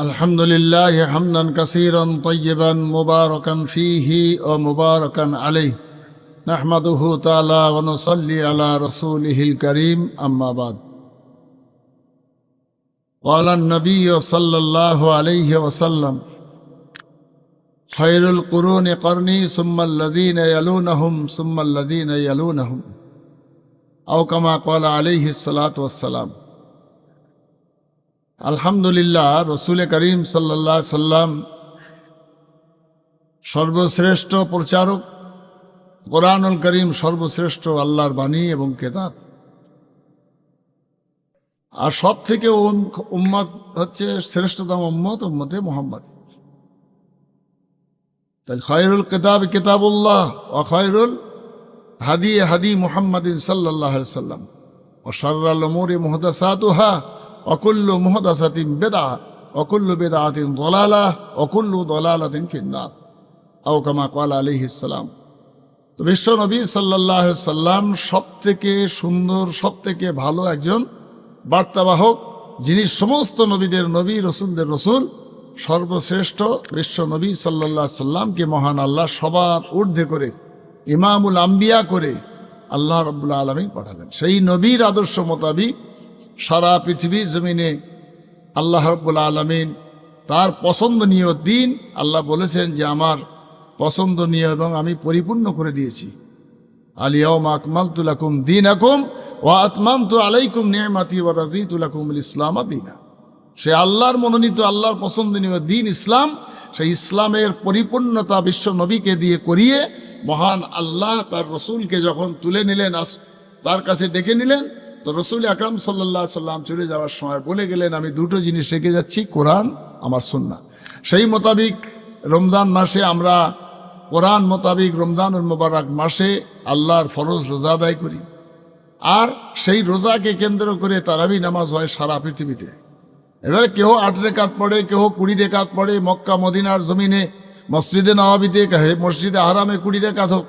الحمد لله حمدا كثيرا طيبا مباركا فيه ومباركا عليه نحمده تعالى ونصلي على رسوله الكريم أما بعد قال النبي صلى الله عليه وسلم خير القرون قرني ثم الذين يلونهم ثم الذين يلونهم أو كما قال عليه الصلاة والسلام আলহামদুলিল্লাহ, রসুল করিম সাল্লাহ সাল্লাম সর্বশ্রেষ্ঠ প্রচারক, কোরআনুল করিম সর্বশ্রেষ্ঠ আল্লাহর বাণী এবং কেতাব। আর সব থেকে উম্মত হচ্ছে শ্রেষ্ঠতম উম্মত উম্মতে মোহাম্মদ। তাই খয়রুল কেতাব কেতাবুল্লাহ ও খয়রুল হাদি হাদি মুহাম্মদিন সাল্লাহ সাল্লাম। ও সর্রাল মোরে মোহদাসাতুহা অকুল্ল মোহদাসাতিন বেদা, অকুল্ল বেদাতিন দলালা, অকুল্ল দলালাতিন ফিন্নার। আও কামা কাল আলিহিসাল্লাম তো বিশ্ব নবী সাল্লাহ সাল্লাম সব থেকে সুন্দর সব থেকে ভালো একজন বার্তাবাহক, যিনি সমস্ত নবীদের নবী, রসুলদের রসুল, সর্বশ্রেষ্ঠ বিশ্ব নবী সাল্লাহ সাল্লামকে মহান আল্লাহ সবার ঊর্ধ্বে করে, ইমামুল আম্বিয়া করে আল্লাহ রব্বুল্লা আলমী পাঠালেন সেই নবীর আদর্শ মোতাবিক সারা পৃথিবী জমিনে আল্লাহ রব্বুল আলমিন তার পছন্দনীয় দিন আল্লাহ বলেছেন যে আমার পছন্দনীয় এবং আমি পরিপূর্ণ করে দিয়েছি। আলিয়াম আকমাল তুলাকুম দিন আকুম ও আতমাম তু আলাইকুম নিয়মাতি ও রাজি তুলাকুম ইসলাম দিনা। সে আল্লাহর মনোনীত, আল্লাহর পছন্দনীয় দিন ইসলাম, সেই ইসলামের পরিপূর্ণতা বিশ্ব নবীকে দিয়ে করিয়ে মহান আল্লাহ তার রসুলকে যখন তুলে নিলেন তার কাছে ডেকে নিলেন তো রসুল আকরাম সাল্লাহ সাল্লাম চলে যাওয়ার সময় বলে গেলেন, আমি দুটো জিনিস রেখে যাচ্ছি, কোরআন, আমার সুন্না সেই মোতাবিক রমজান মাসে আমরা কোরআন মোতাবিক রমজানুল মোবারক মাসে আল্লাহর ফরজ রোজা আদায় করি। আর সেই রোজাকে কেন্দ্র করে তারাবি নামাজ হয় সারা পৃথিবীতে। এবার কেউ আট রেখাত পড়ে কেউ কুড়ি রেখাত পড়ে, মক্কা, মদিনার জমিনে, মসজিদে নওয়াবিতে কাহে মসজিদে আরামে কুড়ি রেখাত হোক।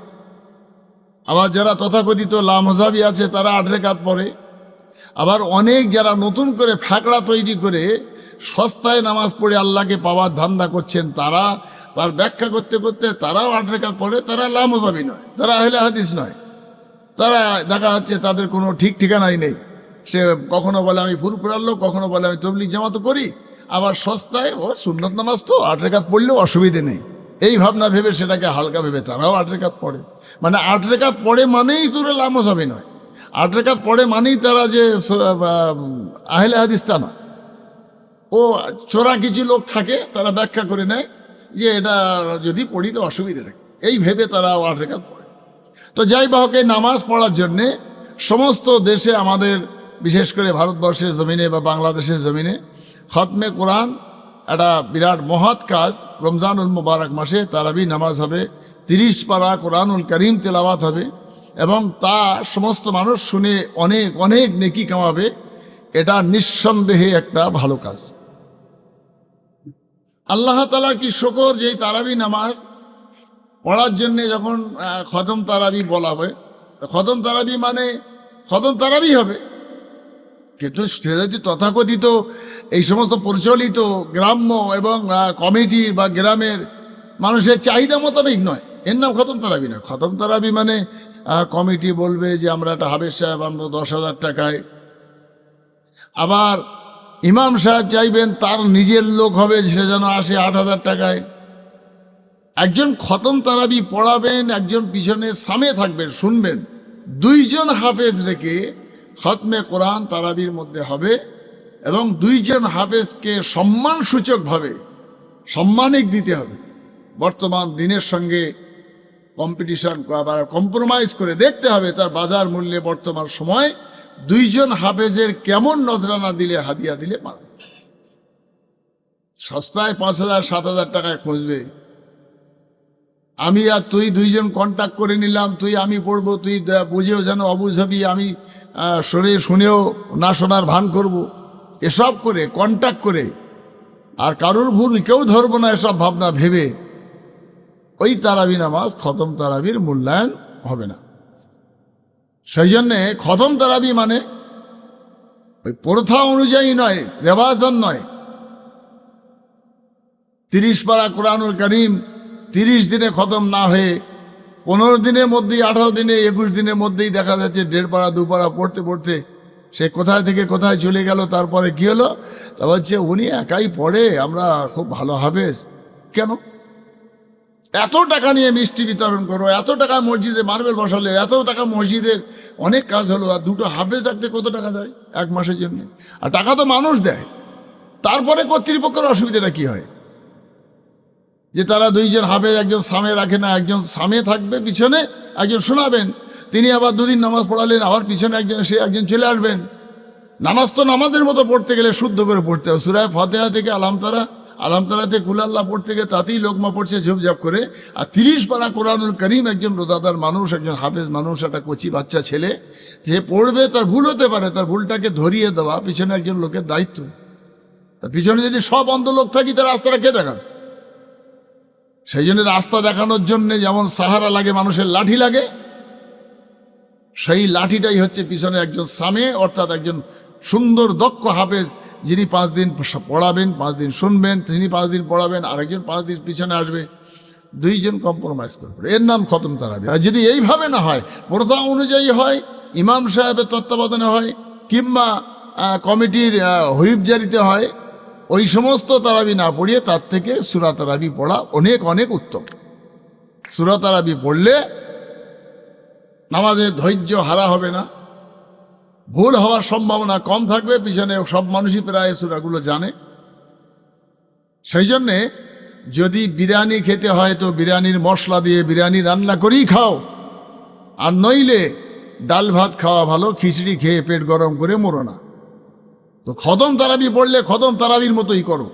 আবার যারা তথাকথিত লামজাবি আছে, তারা আট রেখাত পড়ে। আবার অনেক যারা নতুন করে ফ্যাকড়া তৈরি করে সস্তায় নামাজ পড়ে আল্লাহকে পাওয়ার ধান্দা করছেন, তারা তার ব্যাখ্যা করতে করতে তারাও আট রেখাত পড়ে, তারা লামজাবি নয়, তারা আহলে হাদিস নয়। তারা দেখা যাচ্ছে তাদের কোনো ঠিক ঠিকানাই নেই। সে কখনো বলে আমি ফুরফুরার লোক, কখনো বলে আমি তবলিক জামাতো করি। আবার সস্তায়, ও সুন্নত নামাজ তো আট রেখাত পড়লেও অসুবিধে নেই। এই ভাবনা ভেবে সেটাকে হালকা ভেবে তারাও আট রেখাত পড়ে। মানে আট রেখাত পড়ে মানেই তোরে লামজাবি নয়। আট রেখাত পড়ে মানেই তারা যে আহলে হাদিস তা না। ও চোরা কিছু লোক থাকে, তারা ব্যাখ্যা করে নেয় যে এটা যদি পড়ি তো অসুবিধে থাকে এই ভেবে তারা আট রেখাত পড়ে। তো যাই বাহক এই নামাজ পড়ার জন্যে সমস্ত দেশে আমাদের, বিশেষ করে ভারতবর্ষের জমিনে বা বাংলাদেশের জমিনে খতমে কোরআন একটা বিরাট মহৎ কাজ। রমজানুল মুবারক মাসে তারাবি নামাজ হবে, তিরিশ পারা কোরআনুল করিম তেলাওয়াত হবে। এবং তা সমস্ত মানুষ শুনে অনেক অনেক নেকি কামাবে, এটা নিঃসন্দেহে একটা ভালো কাজ। আল্লাহ তালা কি শকর যে তারাবি নামাজ পড়ার জন্যে যখন খতম তারাবি বলা হয় খতম তারাবি মানে খতম তারাবি হবে। কিন্তু তথাকথিত এই সমস্ত প্রচলিত গ্রাম্য এবং কমিটি বা গ্রামের মানুষের চাহিদা মোতাবেক নয়, এর নাম খতম তারাবি না। খতম তারাবি মানে কমিটি বলবে যে আমরা একটা হাবের সাহেব আনব দশ হাজার টাকায়। আবার ইমাম সাহেব চাইবেন তার নিজের লোক হবে সে যেন আসে আট হাজার টাকায়। একজন খতম তারাবি পড়াবেন, একজন পিছনে সামে থাকবেন, শুনবেন। দুইজন হাফেজ রেখে খতমে কোরআন তারাবির মধ্যে হবে এবং দুইজন হাফেজকে সম্মানসূচকভাবে সম্মানিক দিতে হবে। বর্তমান দিনের সঙ্গে কম্পিটিশন আবার কম্প্রোমাইজ করে দেখতে হবে তার বাজার মূল্যে বর্তমান সময়। দুইজন হাফেজের কেমন নজরানা দিলে, হাদিয়া দিলে পাবে? সস্তায় পাঁচ হাজার, সাত হাজার টাকায় খুঁজবে। আমি আর তুই দুইজন কন্ট্যাক্ট করে নিলাম, তুই আমি পড়ব, তুই বুঝেও যেন অবুঝ হবি, আমি শরীর শুনেও না শোনার ভান করব। এসব করে কন্ট্যাক্ট করে, আর কারোর ভুল কেউ ধরবো না, এসব ভাবনা ভেবে ওই তারাবি নামাজ খতম তারাবির মূল্যায়ন হবে না। সেই জন্যে খতম তারাবি মানে ওই প্রথা অনুযায়ী নয় রেবাজন নয়। তিরিশ পারা কোরআনুল করিম তিরিশ দিনে খতম না হয়ে পনেরো দিনের মধ্যেই, আঠারো দিনে, একুশ দিনের মধ্যেই দেখা যাচ্ছে দেড় পাড়া দু পাড়া পড়তে পড়তে সে কোথায় থেকে কোথায় চলে গেল, তারপরে কি হলো? তা বলছে, উনি একাই পড়ে, আমরা খুব ভালো হাফেজ। কেন? এত টাকা নিয়ে মিষ্টি বিতরণ করো, এত টাকা মসজিদে মার্বেল বসালে, এত টাকা মসজিদের অনেক কাজ হলো, আর দুটো হাফেজ থাকতে কত টাকা দেয় এক মাসের জন্য? আর টাকা তো মানুষ দেয়। তারপরে কর্তৃপক্ষের অসুবিধাটা কি হয়? যে তারা দুইজন হাফেজ, একজন সামে রাখে না, একজন সামে থাকবে পিছনে, একজন শোনাবেন। তিনি আবার দুদিন নামাজ পড়ালেন, আবার পিছনে একজন সে একজন চলে আসবেন। নামাজ তো নামাজের মতো পড়তে গেলে শুদ্ধ করে পড়তে হবে সুরায় ফতেহা থেকে আলামতারা আলামতারাতে কুলাল্লাহ পড়তে গেলে তাতেই লোকমা পড়ছে ঝুপঝাপ করে। আর তিরিশ পারা কোরআনুল করিম একজন রোজাদার মানুষ, একজন হাফেজ মানুষ, একটা কচি বাচ্চা ছেলে, যে পড়বে তার ভুল হতে পারে, তার ভুলটাকে ধরিয়ে দেওয়া পিছনে একজন লোকের দায়িত্ব। পিছনে যদি সব অন্ধ লোক থাকি, তার রাস্তাটা কে দেখান সেই জন্য রাস্তা দেখানোর জন্য যেমন সাহারা লাগে, মানুষের লাঠি লাগে, সেই লাঠিটাই হচ্ছে পিছনে একজন সামে অর্থাৎ একজন সুন্দর দক্ষ হাফেজ, যিনি পাঁচ দিন পড়াবেন, পাঁচ দিন শুনবেন, তিনি পাঁচ দিন পড়াবেন, আরেকজন পাঁচ দিন পিছনে আসবে। দুইজন কম্প্রোমাইজ করবে এর নাম খতম তারাবি। আর যদি এইভাবে না হয়, প্রথা অনুযায়ী হয়, ইমাম সাহেবের তত্ত্বাবধানে হয়, কিংবা কমিটির হুইপ জারিতে হয়, ওই সমস্ত তারাবি না পড়িয়ে তার থেকে সুরা তারাবি পড়া অনেক অনেক উত্তম। সুরা তারাবি পড়লে নামাজে ধৈর্য হারা হবে না। ভুল হওয়ার সম্ভাবনা কম থাকবে, পিছনে সব মানুষই প্রায় সুরাগুলো জানে। সেই জন্যে যদি বিরিয়ানি খেতে হয় তো বিরিয়ানির মশলা দিয়ে বিরিয়ানি রান্না করেই খাও। আর নইলে ডাল ভাত খাওয়া ভালো, খিচড়ি খেয়ে পেট গরম করে মরো না। তো খদম তারাবি পড়লে খদম তারাবির মতোই করো।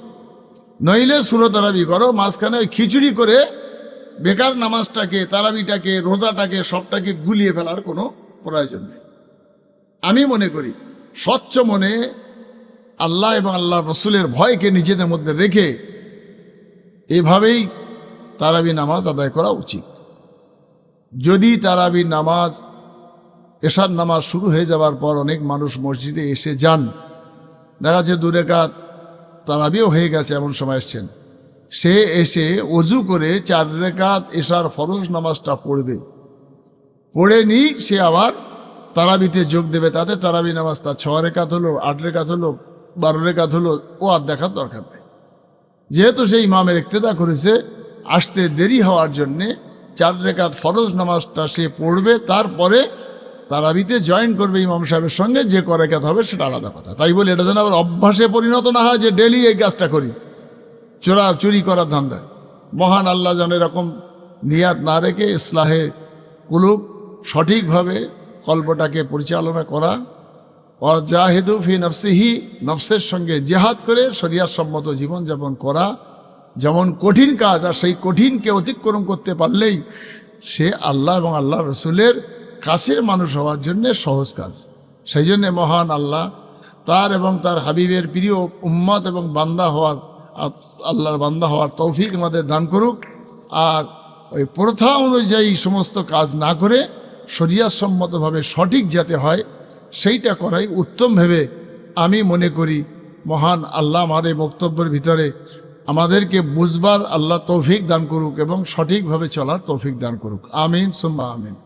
নইলে সুরো তারাবি করো, মাঝখানে ওই খিচুড়ি করে বেকার নামাজটাকে, তারাবিটাকে, রোজাটাকে, সবটাকে গুলিয়ে ফেলার কোনো প্রয়োজন নেই। আমি মনে করি, স্বচ্ছ মনে আল্লাহ এবং আল্লাহ রসুলের ভয়কে নিজেদের মধ্যে রেখে এভাবেই তারাবি নামাজ আদায় করা উচিত। যদি তারাবি নামাজ, এশার নামাজ শুরু হয়ে যাওয়ার পর অনেক মানুষ মসজিদে এসে যান, দেখা যাচ্ছে দু রেখাত তারাবিও হয়ে গেছে এমন সময় এসছেন। সে এসে অজু করে চার রেখাত এশার ফরজ নামাজটা পড়বে। পড়ে নি সে আবার তারাবিতে যোগ দেবে, তাতে তারাবি নামাজ, তার ছ রেখাত হলো, আট রেখাত হলো, বারো রেখাত হলো, ও আর দেখার দরকার নেই। যেহেতু সেই ইমামের ইক্তেদা করেছে, আসতে দেরি হওয়ার জন্যে চার রেখাত ফরজ নামাজটা সে পড়বে, তারপরে তারাবিতে জয়েন করবে ইমাম সাহেবের সঙ্গে, যে করেকাত হবে সেটা আলাদা কথা। তাই বলে এটা যেন আবার অভ্যাসে পরিণত না হয় যে ডেলি এই কাজটা করি। চোরা চুরি করার ধান্দায় মহান আল্লাহ যেন এরকম নিয়াত না রেখে ইসলাহে কুলুক সঠিকভাবে কল্পটাকে পরিচালনা করা। অজাহেদু ফি নফসিহি, নফসের সঙ্গে জেহাদ করে শরিয়ার সম্মত জীবনযাপন করা। যেমন কঠিন কাজ, আর সেই কঠিনকে অতিক্রম করতে পারলেই সে আল্লাহ এবং আল্লাহ রসুলের কাছের মানুষ হওয়ার জন্য সহজ কাজ। সেই জন্যে মহান আল্লাহ তার এবং তার হাবিবের প্রিয় উম্মত এবং বান্দা হওয়ার, আল্লাহর বান্দা হওয়ার তৌফিক আমাদের দান করুক। আর ওই প্রথা অনুযায়ী সমস্ত কাজ না করে শরিয়াসম্মতভাবে সঠিক যাতে হয়, সেইটা করাই উত্তম ভেবে আমি মনে করি, মহান আল্লাহ আমার এই বক্তব্যের ভিতরে আমাদেরকে বুঝবার আল্লাহ তৌফিক দান করুক এবং সঠিকভাবে চলার তৌফিক দান করুক। আমিন, সুম্মা আমিন।